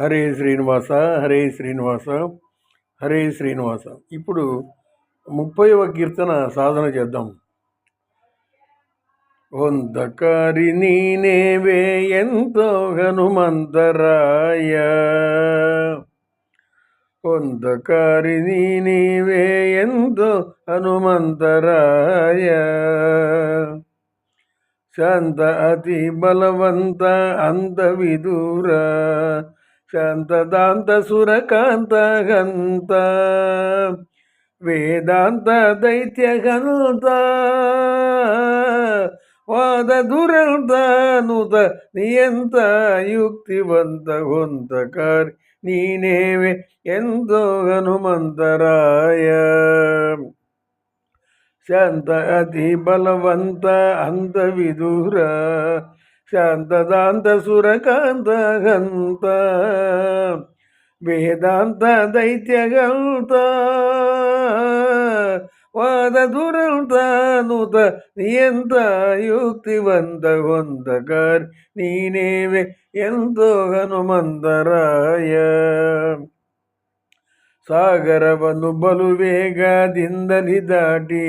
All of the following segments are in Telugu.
హరే శ్రీనివాస హరే శ్రీనివాస హరే శ్రీనివాస. ఇప్పుడు ముప్పైవ కీర్తన సాధన చేద్దాం. వందకారి నీనేవే ఎంతో హనుమంతరాయ. వందకారి నీవే ఎంతో హనుమంతరాయ. శాంత అతి బలవంత అంత ಶಾಂತದಾಂತ ಸುರಕಾಂತ ಹಂತ ವೇದಾಂತ ದೈತ್ಯ ಹನುತ ವಾದ ದುರಂತ ನುತ ನಿಯಂತ ಯುಕ್ತಿವಂತ ಹೊಂತ ಕಾರ್ ನೀನೇವೆ ಎಂದು ಹನುಮಂತರಾಯ ಶಾಂತ ಅತಿ ಬಲವಂತ ಅಂಧವಿದೂರ ಶಾಂತದಾಂತ ಸುರಕಾಂತ ಹಂತ ವೇದಾಂತ ದೈತ್ಯಗಂತ ವಾದ ದುರಂತ ನೂತ ನಿಯಂತ ಯುಕ್ತಿವಂತ ಹೊಂದಕಾರ್ ನೀನೇವೆ ಎಂತೋ ಹನುಮಂತರಾಯ ಸಾಗರವನ್ನು ಬಲು ವೇಗದಿಂದಲಿ ದಾಟಿ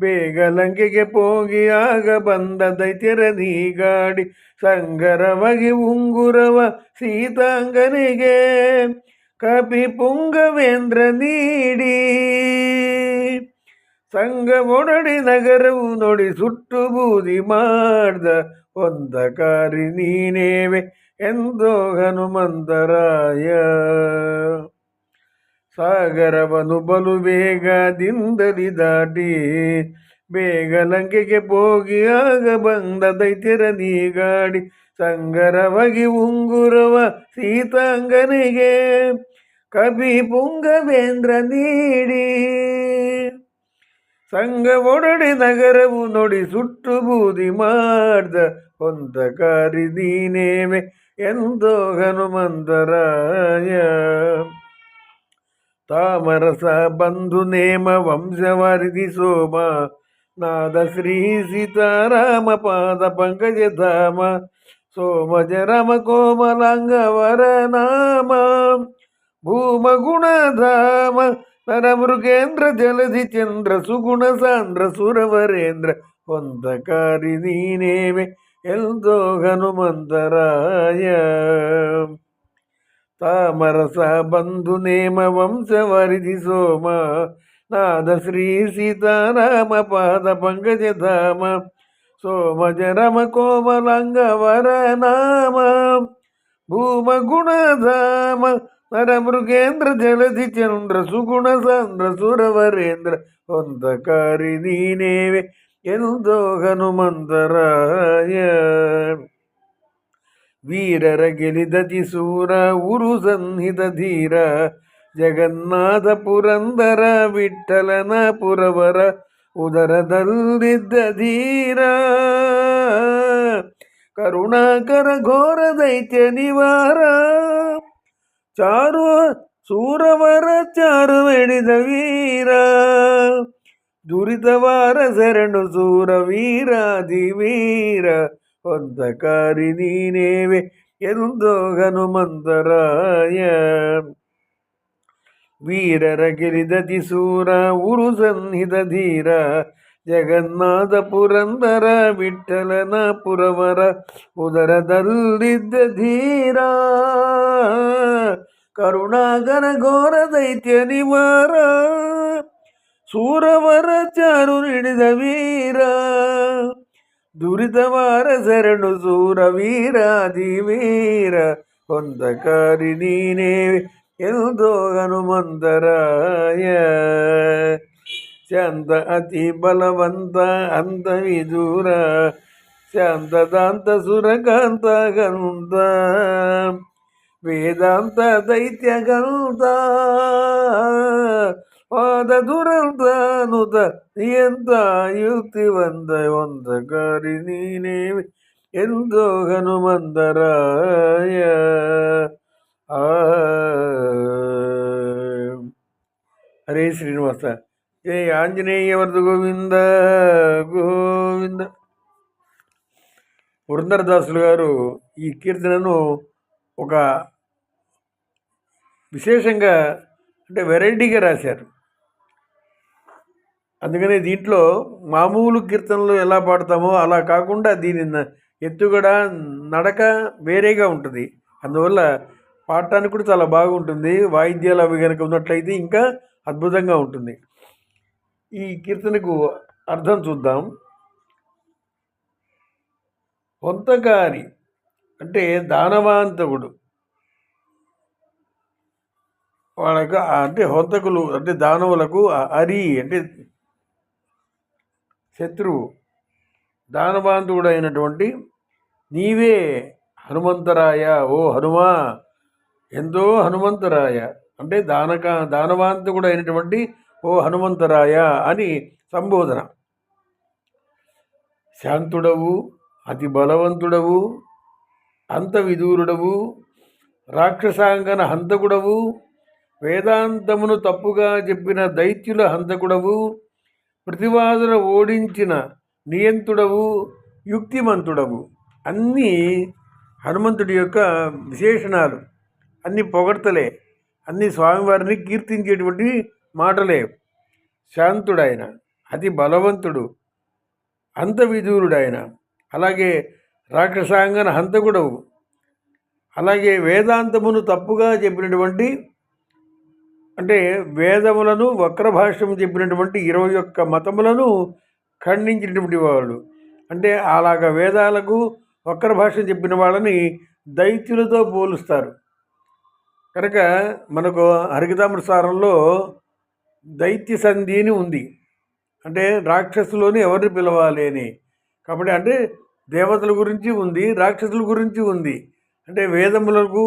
ಬೇಗ ಲಂಕೆಗೆ ಪೋಗಿ ಆಗ ಬಂದ ದೈತ್ಯರ ನೀಗಾಡಿ ಸಂಗರವಾಗಿ ಉಂಗುರವ ಸೀತಾಂಗನಿಗೆ ಕಪಿ ಪುಂಗವೇಂದ್ರ ನೀಡಿ. ಸಂಗ ಒಡಡಿ ನಗರವು ನೋಡಿ ಸುಟ್ಟು ಬೂದಿ ಮಾಡ್ದ ಕಾರಿ ನೀನೇವೆ ಎಂದೋ ಹನುಮಂತರಾಯ. ಸಾಗರವನು ಬಲು ವೇಗದಿಂದಲಿ ದಾಟಿ ಬೇಗ ಲಂಕೆಗೆ ಹೋಗಿ ಆಗ ಬಂದ ದೈತ್ಯರ ನೀಗಾಡಿ ಸಂಗರವಾಗಿ ಉಂಗುರವ ಸೀತಾಂಗನಿಗೆ ಕವಿ ಪುಂಗವೇಂದ್ರ ನೀಡಿ. ಸಂಗ ಒಡಡಿ ನಗರವು ನೋಡಿ ಸುಟ್ಟು ಬೂದಿ ಮಾಡ್ದ ಕಾರಿ ನೀನೇವೆ ಎಂದೋ ಹನುಮಂತರಾಯ. తామరస బంధునేమ వంశవారిధి సోమ. నాద శ్రీ సీతారామ పాద పంకజ ధామ. సోమ జరమ కోమలాంగ వరనామ భూమగుణధామ నరమృగేంద్ర జలధి చంద్ర సుగుణ సాంద్ర సురవరేంద్ర. పొంతకారి నీనేమే ఎంతో హనుమంతరాయ. ಹೊಂದಕಾರಿ ನೀನೇವೆ ಎಲ್ದೋ ಹನುಮಂತರಾಯ ತಾಮರಸ ಬಂಧು ನೇಮ ವಂಶವರಿಧಿ ಸೋಮ ನಾದ ಶ್ರೀ ಸೀತಾರಾಮ ಪಾದ ಪಂಕಜ ಧಾಮ ಸೋಮಜ ರಮ ಕೋಮಲಾಂಗವರ ನಾಮ ಭೂಮ ಗುಣಧಾಮ ನರ ಮೃಗೇಂದ್ರ ಜಲಧಿ ಚಂದ್ರ ಸುಗುಣ ಸಾಂದ್ರ ಸುರವರೇಂದ್ರ ಹೊಂದಕಾರಿ ನೀನೇವೆ ಎಂದೋ ಹನುಮಂತರಾಯ ವೀರರ ಗೆಲಿದತಿ ಸೂರ ಉರು ಸನ್ನಿಧ ಧೀರ ಜಗನ್ನಾಥ ಪುರಂದರ ವಿಠಲನ ಪುರವರ ಉದರದಲ್ಲಿದ್ದ ಧೀರ. ಕರುಣಾಕರ ಘೋರ ದೈತ್ಯ ನಿವಾರ, ಚಾರು ಸೂರವರ ಚಾರು ಹಿಡಿದ ವೀರ. ದುರಿತವಾರ ಶರಣು ಸೂರ ವೀರಾದಿ ವೀರ ಹೊಂದಕಾರಿ ನೀನೇವೆ ಎರುಂದೋ ಹನುಮಂತರಾಯ. ವೀರರ ಗಿರಿದತಿ ಸೂರ ಉರು ಸನ್ನಿಧ ಧೀರ ಜಗನ್ನಾಥ ಪುರಂದರ ವಿಠಲನ ಪುರವರ ಉದರದಲ್ಲಿದ್ದ ಧೀರ. ಕರುಣಾಗರ ಘೋರ ದೈತ್ಯ ನಿವಾರ, ಸೂರವರ ಚಾರು ಹಿಡಿದ ವೀರ. ದುರಿತವಾರ ಶರಣು ಸೂರ ವೀರಾದಿ ವೀರ ಹೊಂದಕಾರಿ ನೀನೇ ಎಂದೋ ಹನುಮಂತರಾಯ. ಶಾಂತ ಅತಿ ಬಲವಂತ ಅಂತ ವಿದೂರ ಶಾಂತದಾಂತ ಸುರಕಾಂತ ಗಂತ ವೇದಾಂತ ದೈತ್ಯ ಗಂತ ಪಾದ ದುರಂತನುತ ಎಂತ ಯುಕ್ತಿವಂತ ಒಂದಕಾರಿ ನೀನೇ ಎಂದೋ ಹನುಮಂತರಾಯ ಆ ಹರೇ ಶ್ರೀನಿವಾಸ ಜಯ ಆಂಜನೇಯವರದು గోవింద గోవింద పురంధరదాసులు గారు ఈ కీర్తనను ఒక విశేషంగా అంటే వెరైటీగా రాశారు అందుకనే దీంట్లో మామూలు కీర్తనలు ఎలా పాడతామో అలా కాకుండా దీని ఎత్తుగడ నడక వేరేగా ఉంటుంది. అందువల్ల పాడటానికి కూడా చాలా బాగుంటుంది. వాయిద్యాలు అవి కనుక ఉన్నట్లయితే ఇంకా అద్భుతంగా ఉంటుంది. ఈ కీర్తనకు అర్థం చూద్దాం. పొంతకారి అంటే దానవాంతకుడు వాళ్ళకు అంటే హొంతకులు అంటే దానవులకు అరి అంటే శత్రువు దానబాంధువుడైనటువంటి అయినటువంటి నీవే హనుమంతరాయ ఓ హనుమా ఎంతో హనుమంతరాయ అంటే దానక దానవాంతకుడైనటువంటి ఓ హనుమంతరాయ అని సంబోధన. శాంతుడవు అతి బలవంతుడవు అంత విదూరుడవు రాక్షసాంగన హంతకుడవు వేదాంతమును తప్పుగా చెప్పిన దైత్యుల హంతకుడవు ప్రతివాదుల ఓడించిన నియంతుడవు యుక్తిమంతుడవు. అన్నీ హనుమంతుడి యొక్క విశేషణాలు. అన్ని పొగడ్తలే. అన్ని స్వామివారిని కీర్తించేటువంటి మాటలే. శాంతుడైన అతి బలవంతుడు అంతవిధూరుడాయన అలాగే రాక్షసాంగన హంతకుడవు. అలాగే వేదాంతమును తప్పుగా చెప్పినటువంటి అంటే వేదములను వక్రభాష్యం చెప్పినటువంటి ఇరవై ఒక్క మతములను ఖండించినటువంటి వాళ్ళు అంటే అలాగ వేదాలకు వక్రభాష్యం చెప్పిన వాళ్ళని దైత్యులతో పోలుస్తారు. కనుక మనకు హరికతామృసారంలో దైత్య సంధి అని ఉంది. అంటే రాక్షసులోని ఎవరిని పిలవాలి అని. కాబట్టి అంటే దేవతల గురించి ఉంది రాక్షసుల గురించి ఉంది. అంటే వేదములకు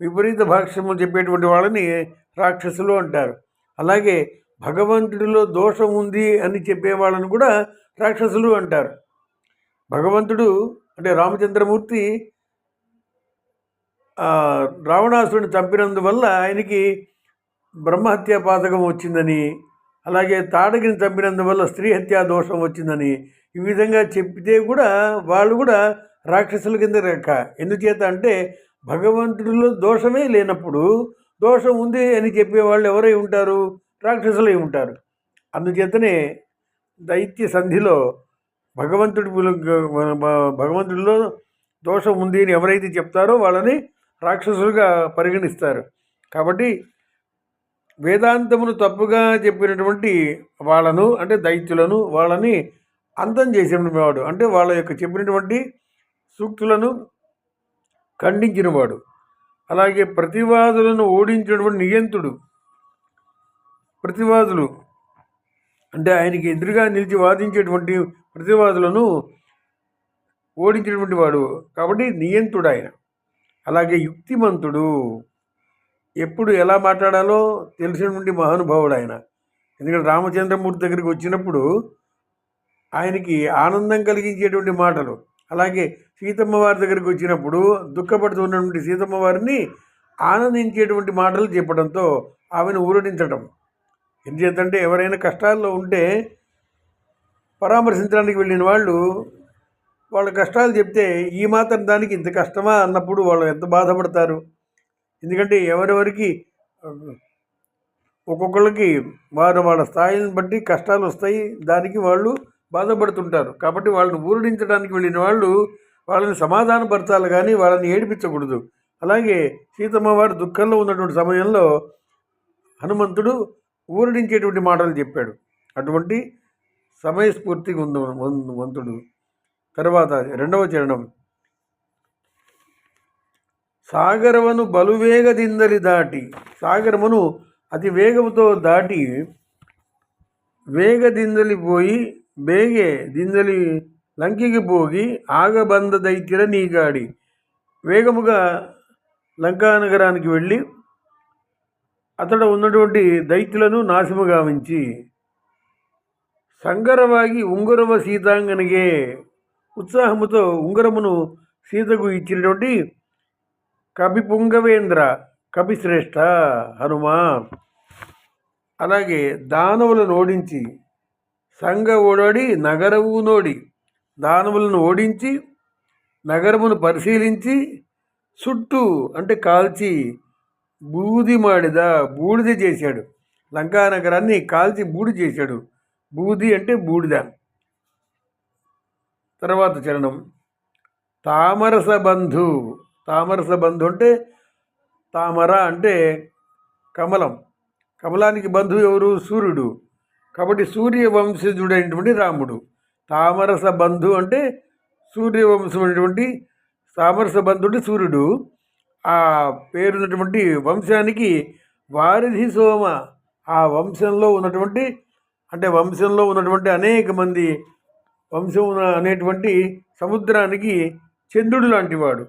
విపరీత భాష్యము చెప్పేటువంటి వాళ్ళని రాక్షసులు అంటారు. అలాగే భగవంతుడిలో దోషం ఉంది అని చెప్పే వాళ్ళని కూడా రాక్షసులు అంటారు. భగవంతుడు అంటే రామచంద్రమూర్తి ఆ, రావణాసురుని చంపినందువల్ల ఆయనకి బ్రహ్మహత్యా పాతకం వచ్చిందని అలాగే తాడగిని చంపినందువల్ల స్త్రీ హత్యా దోషం వచ్చిందని ఈ విధంగా చెప్తే కూడా వాళ్ళు కూడా రాక్షసుల కింద రెక్క. ఎందుచేత అంటే భగవంతుడిలో దోషమే లేనప్పుడు దోషం ఉంది అని చెప్పేవాళ్ళు ఎవరై ఉంటారు? రాక్షసులై ఉంటారు. అందుచేతనే దైత్య సంధిలో భగవంతుడి భగవంతుడిలో దోషం ఉంది అని ఎవరైతే చెప్తారో వాళ్ళని రాక్షసులుగా పరిగణిస్తారు. కాబట్టి వేదాంతమును తప్పుగా చెప్పినటువంటి వాళ్ళను అంటే దైత్యులను వాళ్ళని అంతం చేసేవాడు అంటే వాళ్ళ యొక్క చెప్పినటువంటి సూక్తులను ఖండించినవాడు. అలాగే ప్రతివాదులను ఓడించినటువంటి నియంతుడు. ప్రతివాదులు అంటే ఆయనకి ఎదురుగా నిలిచి వాదించేటువంటి ప్రతివాదులను ఓడించినటువంటి వాడు కాబట్టి నియంతుడు ఆయన అలాగే యుక్తిమంతుడు. ఎప్పుడు ఎలా మాట్లాడాలో తెలిసినటువంటి మహానుభావుడు ఆయన ఎందుకంటే రామచంద్రమూర్తి దగ్గరికి వచ్చినప్పుడు ఆయనకి ఆనందం కలిగించేటువంటి మాటలు. అలాగే సీతమ్మ వారి దగ్గరికి వచ్చినప్పుడు దుఃఖపడుతున్నటువంటి సీతమ్మ వారిని ఆనందించేటువంటి మాటలు చెప్పడంతో ఆమెను ఊరడించడం ఎందుచేతంటే ఎవరైనా కష్టాల్లో ఉంటే పరామర్శించడానికి వెళ్ళిన వాళ్ళు వాళ్ళ కష్టాలు చెప్తే ఈ మాత్రం దానికి ఇంత కష్టమా అన్నప్పుడు వాళ్ళు ఎంత బాధపడతారు? ఎందుకంటే ఎవరెవరికి ఒక్కొక్కళ్ళకి వారు వాళ్ళ స్థాయిని బట్టి కష్టాలు వస్తాయి. దానికి వాళ్ళు బాధపడుతుంటారు. కాబట్టి వాళ్ళని ఊరడించడానికి వెళ్ళిన వాళ్ళు వాళ్ళని సమాధానపరచాలి కానీ వాళ్ళని ఏడిపించకూడదు. అలాగే సీతమ్మ వారు దుఃఖంలో ఉన్నటువంటి సమయంలో హనుమంతుడు ఊరడించేటువంటి మాటలు చెప్పాడు. అటువంటి సమయస్ఫూర్తిగా ఉంది వం- తర్వాత రెండవ చరణం. సాగరమును బలువేగ దిందలి దాటి సాగరమును అతి వేగముతో దాటి వేగ దిందలి పోయి బేగే దిందలి లంకికి పోగి ఆగబంద దైత్యుల నీగాడి వేగముగా లంకా నగరానికి వెళ్ళి అతడు ఉన్నటువంటి దైత్యులను నాశము గావించి సంగరವಾಗಿ ఉంగరవ సీతాంగనిగే ఉత్సాహముతో ఉంగరమును సీతకు ఇచ్చినటువంటి కవి పుంగవేంద్ర కవిశ్రేష్ఠ హనుమ అలాగే దానవులను ఓడించి సంఘ ఓడోడి నగరవు నోడి దానవులను ఓడించి నగరమును పరిశీలించి చుట్టూ అంటే కాల్చి బూది మాడిద బూడిద చేశాడు. లంకా నగరాన్ని కాల్చి బూడి చేశాడు. బూది అంటే బూడిద. తర్వాత చరణం. తామరస బంధు. తామరస బంధు అంటే తామర అంటే కమలం. కమలానికి బంధువు ఎవరు? సూర్యుడు. కాబట్టి సూర్యవంశజుడైనటువంటి రాముడు. తామరస బంధు అంటే సూర్యవంశమైనటువంటి తామరస బంధుడు సూర్యుడు. ఆ పేరున్నటువంటి వంశానికి వారిధి సోమ. ఆ వంశంలో ఉన్నటువంటి అంటే వంశంలో ఉన్నటువంటి అనేక మంది వంశం అనేటువంటి సముద్రానికి చంద్రుడు లాంటివాడు.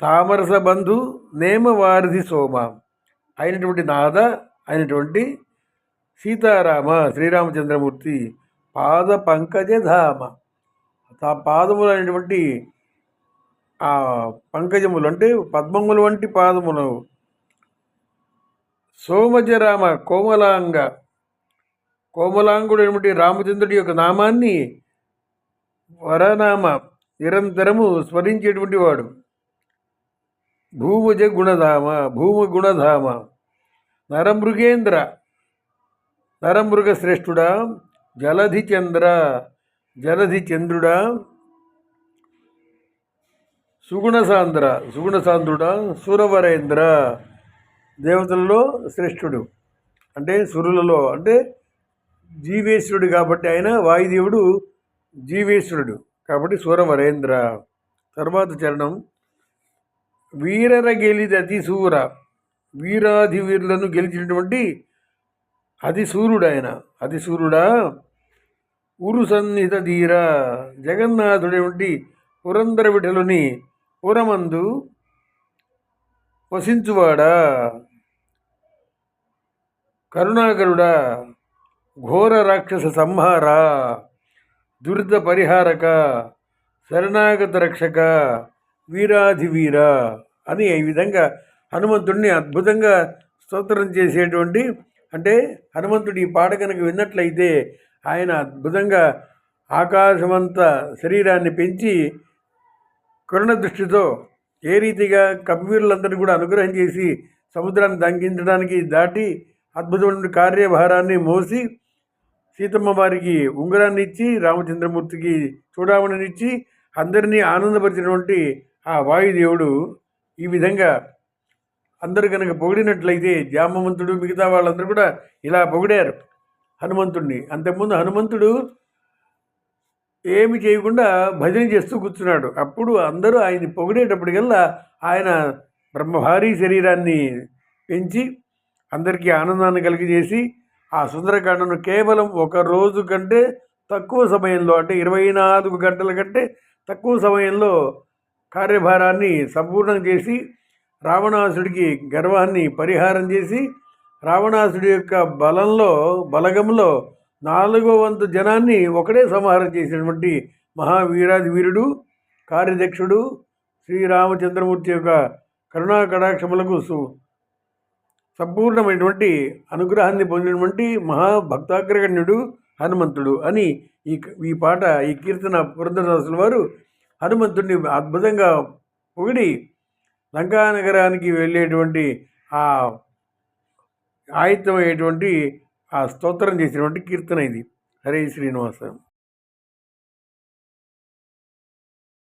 తామరస బంధు నేమవారిధి సోమ. అయినటువంటి నాద అయినటువంటి సీతారామ శ్రీరామచంద్రమూర్తి పాద పంకజధామ ఆ పాదములు అనేటువంటి ఆ పంకజములు అంటే పద్మములు వంటి పాదములు. సోమజరామ కోమలాంగ. కోమలాంగుడు అనేటువంటి రామచంద్రుడి యొక్క నామాన్ని వరనామ నిరంతరము స్మరించేటువంటి వాడు. భూముజ గుణధామ భూమ గుణధామ నరమృగేంద్ర. నరమృగ శ్రేష్ఠుడా జలధి చంద్ర జలధి చంద్రుడా సుగుణసాంద్ర సుగుణసాంద్రుడా సురవరేంద్ర దేవతలలో శ్రేష్ఠుడు. అంటే సురులలో అంటే జీవేశ్వరుడు కాబట్టి ఆయన వాయుదేవుడు జీవేశ్వరుడు కాబట్టి సూరవరేంద్ర. తర్వాత చరణం వీరర గెలిది అతి సూర. వీరాధి వీరులను గెలిచినటువంటి అతి సూర్యుడు ఆయన అతి సూర్యుడా ఉరు సన్నిహిత ధీర జగన్నాథుడేమిటి పురందర విఠలుని పురమందు వసించువాడా? కరుణాకరుడా ఘోర రాక్షస సంహార దురిత పరిహారక శరణాగత రక్షక వీరాధివీర అని ఈ విధంగా హనుమంతుడిని అద్భుతంగా స్తోత్రం చేసేటువంటి అంటే హనుమంతుడి ఈ పాట కనుక విన్నట్లయితే ఆయన అద్భుతంగా ఆకాశమంత శరీరాన్ని పెంచి కరుణ దృష్టితో ఏ రీతిగా కపివీరులందరినీ కూడా అనుగ్రహం చేసి సముద్రాన్ని దంకించడానికి దాటి అద్భుతమైన కార్యభారాన్ని మోసి సీతమ్మ వారికి ఉంగరాన్ని ఇచ్చి రామచంద్రమూర్తికి చూడమని ఇచ్చి అందరినీ ఆనందపరిచినటువంటి ఆ వాయుదేవుడు ఈ విధంగా అందరు కనుక పొగిడినట్లయితే జామవంతుడు మిగతా వాళ్ళందరూ కూడా ఇలా పొగిడారు. హనుమంతుడిని అంతకుముందు హనుమంతుడు ఏమి చేయకుండా భజన చేస్తూ కూర్చున్నాడు. అప్పుడు అందరూ ఆయన్ని పొగిడేటప్పటికల్లా ఆయన బ్రహ్మభారీ శరీరాన్ని పెంచి అందరికీ ఆనందాన్ని కలిగజేసి ఆ సుందరకాండను కేవలం ఒక రోజు కంటే తక్కువ సమయంలో అంటే ఇరవై నాలుగు గంటల కంటే తక్కువ సమయంలో కార్యభారాన్ని సంపూర్ణం చేసి రావణాసుడికి గర్వాన్ని పరిహారం చేసి రావణాసుడి యొక్క బలంలో బలగంలో నాలుగో వంతు జనాన్ని ఒకడే సంహారం చేసినటువంటి మహావీరాది వీరుడు కార్యదక్షుడు శ్రీరామచంద్రమూర్తి యొక్క కరుణా కటాక్షములకు సు సంపూర్ణమైనటువంటి అనుగ్రహాన్ని పొందినటువంటి మహాభక్తాగ్రగణ్యుడు హనుమంతుడు అని ఈ ఈ పాట ఈ కీర్తన పురంధరదాసుల వారు హనుమంతుడిని అద్భుతంగా పొగిడి లంకానగరానికి వెళ్ళేటువంటి ఆ ఆయుత్తమయ్యేటువంటి ఆ స్తోత్రం చేసినటువంటి కీర్తన ఇది. హరే శ్రీనివాస.